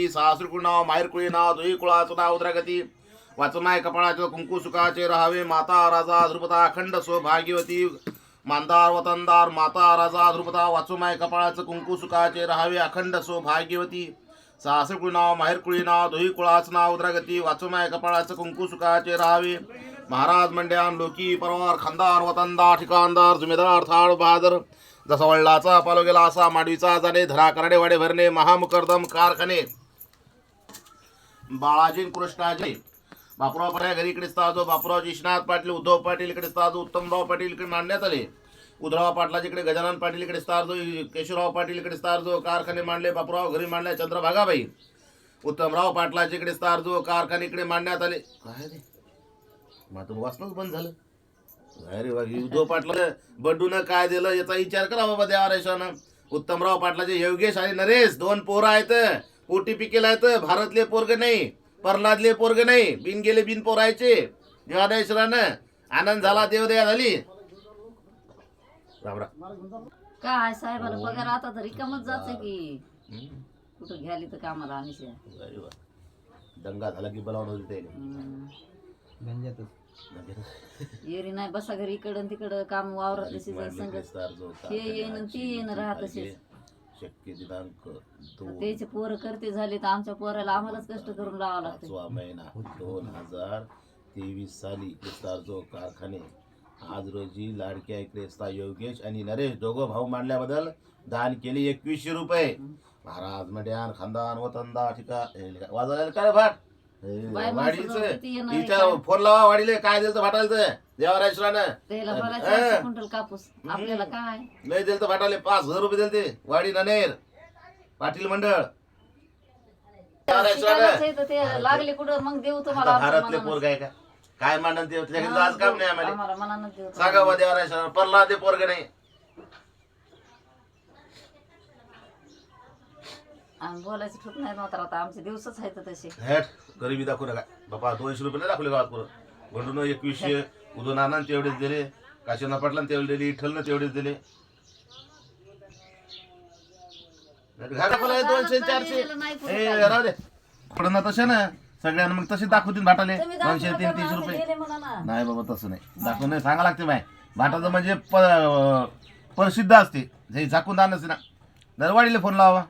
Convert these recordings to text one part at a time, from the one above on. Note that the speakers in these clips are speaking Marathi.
सहस्रकुळ नाव माहेरकुळी नाव दुई कुळाचं नाव उद्रागती वाचनाय कपाळाचं कुंकू सुखाचे राहावे. माता राजा ध्रुपता अखंड सौभाग्यवती. मांदार वतनदार माता राजा ध्रुपता वाचुमाय कपाळाचं कुंकू सुखाचे राहावे. अखंड सौभाग्यवती. सहस्रकुळी नाव माहेरकुळी नाव दुई कुळाचं नाव उद्रागती वाचुमाय कपाळाचं कुंकू सुखाचे राहावे. महाराज मंड्यान लोकी परवार खानदार वतनदार ठिकाणदार जुमेदार थाळ बहादर. जसा वडलाचा पालो गेला असा माडवीचा जाणे धरा करडे वाडे भरणे महामुकरदम कारखाने. बाळाजी कृष्णाजी. बापूराव पाटील घरी इकडे स्थाजो बापूराव जिशनाथ पाटील उद्धव पाटील इकडे स्थाजो उत्तमराव पाटील इकडे मांडण्यात आले. उद्धवराव पाटलाजी इकडे गजानन पाटील इकडे स्थारजो केशवराव पाटील इकडे स्थारजो कारखाने मांडले. बापूराव घरी मांडले. चंद्रभागाबाई. उत्तमराव पाटलाजी इकडे स्थारजो कारखाने इकडे मांडण्यात आले. काय रे? माझं वाचनच बंद झालं. अरे वा उद्धव पाटला बड्डून काय दिलं याचा विचार करा बाबा देवा उत्तमराव पाटलाचे योगेश आणि नरेश. दोन पोरं आहेत. पोटी पिकेला आहेत भारतले पोरग नाही प्रल्हादले पोरग नाही बिन गेले बिन पोरायचे. देवादेश्वरानं आनंद झाला देवदया झाली. राम राम. काय साहेबाला पगार आता तर रिकामच जायचं की. कुठं घ्याली तर कामाला आणि अरे वा. दंगा झाला की बोलावून होती येरी नाही बसा घरी इकडं तिकडं काम वावरत तशीच संगत. हे येईन आणि ती येईन राहत तशीच शक्य दिनांक दोन. त्याचे पोरं करते झाले तर आमच्या पोराला आम्हालाच कष्ट करून लावावं लागते. पाचवा महिना दोन हजार तेवीस साली जो कारखाने आज रोजी लाडक्या क्रेस्ता योगेश आणि नरेश दोघं भाऊ मांडल्याबद्दल दान केले एकवीसशे रुपये. महाराज मड्यान खानदान वतनदा ठिका हे वाजवायला काय भाट? बाय माणसं जाऊ वाडीचं किती येणार आहे तिच्या काय? फोन लावा वाडीले काय दिलं तर भाटायचं त्याला क्विंटल कापूस. आपल्याला काय? लय दिलं तर भाटाले पाच हजार रुपये दिले ते. वाडी ननेर पाटील मंडळ. देवारायश्वरानं शिकायलाच आहे तर ते लागले कुठं? मग देऊ तुम्हाला आता आमच्या भारतले मनानं. पोरग आहे का? काय ते? त्याच्याकडे आज काम नाही आम्हाला. आम्हाला मनानं देऊ सांगा बा देवारायश्वर परला ते पोरग नाही. बोलायचं ठूक नाही नव्हतं आता आमचे दिवसच आहेत तसे. हेट. गरिबी दाखवू नका. बापा दोनशे रुपये नाही दाखवले गावात पुरं. बंडून एकवीसशे उदो नाना तेवढेच दिले. काशीना पाटलान तेवढे दिले इठलनं तेवढेच दिले. दोनशे चारशे. राहू दे. ना तसे ना सगळ्यांना मग तसे दाखवतील भाटाले. दोनशे तीन तीनशे रुपये. नाही बाबा तसं नाही. दाखवून नाही सांगा लागते माय भाटाचं म्हणजे प्रसिद्ध असते. हे झाकून दान असते ना. दरवाडीला फोन लावा.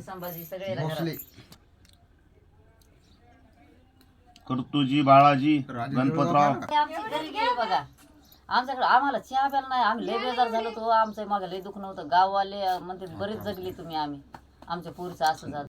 संभाजी सगळे. कडतुजी बाळाजी गणपतराव. ते आमची घरी गेली बघा. आमच्याकडे आम्हाला चहा प्यायला नाही आम्ही लय बेजार झालो तो आमचं मागं लय दुःख नव्हतं. गाववाले म्हणते बरेच जगली तुम्ही आम्ही. आमच्या पोरीचं असं झालं.